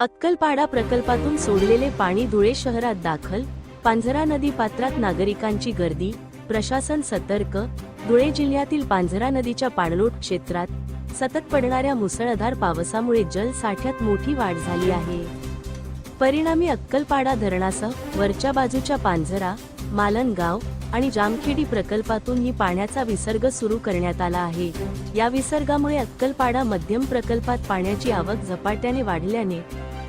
अक्कलपाडा प्रकल्पातून सोडलेले पाणी धुळे शहरात दाखल पांझरा नदी पात्रात नागरिकांची गर्दी प्रशासन सतर्क धुळे जिल्ह्यातील पांझरा नदीच्या पाणलोट क्षेत्रात सतत पडणाऱ्या मुसळधार पावसामुळे जलसाठ्यात मोठी वाढ झाली आहे. परिणामी अक्कलपाडा धरणासह वरच्या बाजूच्या पांझरा मालनगाव आणि जामखेडी प्रकल्पातून ही पाण्याचा विसर्ग सुरू करण्यात आला आहे. या विसर्गामुळे अक्कलपाडा मध्यम प्रकल्पात पाण्याची आवक झपाट्याने वाढल्याने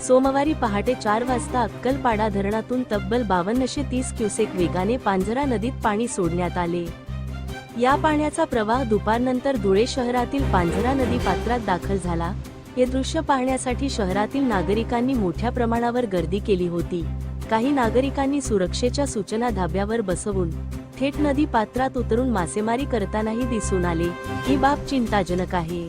सोमवारी पहाटे चार वाजता अक्कलपाडा धरणातून तब्बल बावन्नशे तीस क्युसेक वेगाने पांझरा नदीत पाणी सोडण्यात आले. या पाण्याचा प्रवाह दुपारनंतर धुळे शहरातील पांझरा नदी पात्रात दाखल झाला. हे दृश्य पाहण्यासाठी शहरातील नागरिकांनी मोठ्या प्रमाणावर गर्दी केली होती. काही नागरिकांनी सुरक्षेच्या सूचना धाब्यावर बसवून थेट नदी पात्रात उतरून मासेमारी करतानाही दिसून आले ही बाब चिंताजनक आहे.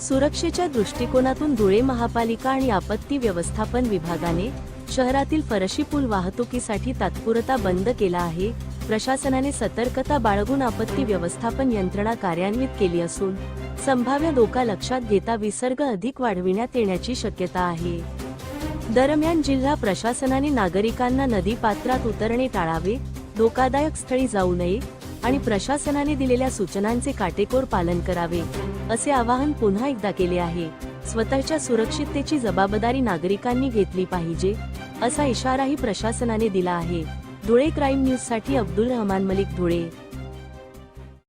सुरक्षेच्या दृष्टिकोनातून धुळे महापालिका आणि आपत्ती व्यवस्थापन विभागाने शहरातील फरशी पूल वाहतुकीसाठी तात्पुरता बंद केला आहे प्रशासनाने सतर्कता बाळगून आपत्ती व्यवस्थापन यंत्रणा कार्यान्वित केली असून संभाव्य धोका लक्षात घेता विसर्ग अधिक वाढविण्यात येण्याची शक्यता आहे. दरम्यान जिल्हा प्रशासनाने नागरिकांना नदी पात्रात उतरणे टाळावे धोकादायक स्थळी जाऊ नये आणि प्रशासनाने दिलेल्या सूचनांचे काटेकोर पालन करावे असे आवाहन पुन्हा एकदा केले आहे. स्वतःच्या सुरक्षिततेची जबाबदारी नागरिकांनी घेतली पाहिजे असा इशाराही प्रशासनाने दिला आहे. धुळे क्राईम न्यूजसाठी अब्दुल रहमान मलिक धुळे.